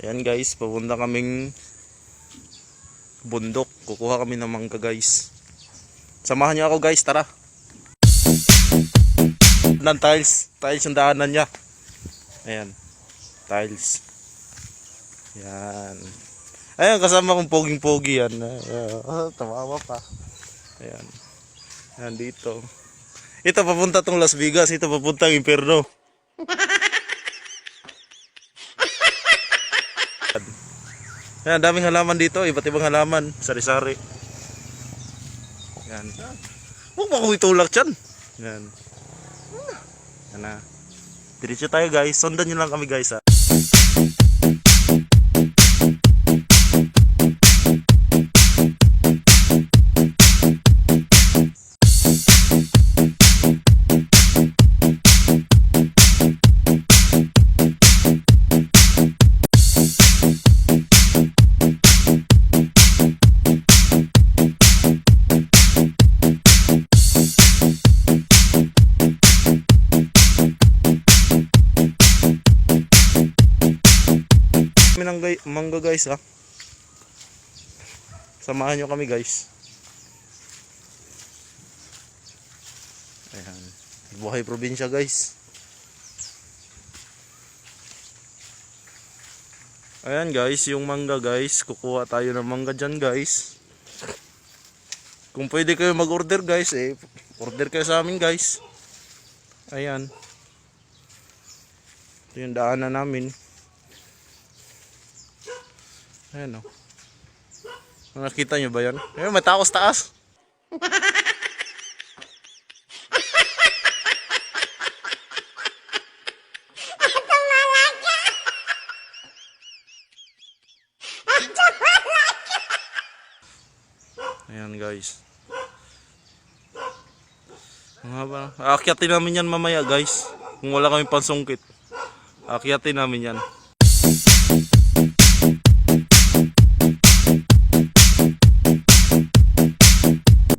Ayan guys, papunta kaming bundok. Kukuha kami ng mangga guys. Samahan niyo ako guys, tara. Ng tiles. Tiles yung daanan niya. Ayan. Tiles. Yan. Ayan, kasama kong poging-pogi yan. Uh, tawawa pa. Ayan. Ayan dito. Ito papunta tong Las Vegas. Ito papunta ang Imperno. Ayan, daming halaman dito. Iba't ibang halaman. Sari-sari. Yan. Huwag mo akong itulak dyan. Yan. Yan na. Diretso tayo guys. Sundan nyo lang kami guys ha. Kami ng mangga guys ha. Samahan nyo kami guys. Ayan. Buhay probinsya guys. Ayan guys, yung mangga guys. Kukuha tayo ng mangga dyan guys. Kung pwede kayo mag-order guys eh. Order kayo sa amin guys. Ayan. Ito yung daanan namin. Ayan o. Nakita nyo ba yan? Ayun, sa taas. Ayan guys. Mga ba? Aakyatin namin yan mamaya guys. Kung wala kami pansungkit. Aakyatin namin yan.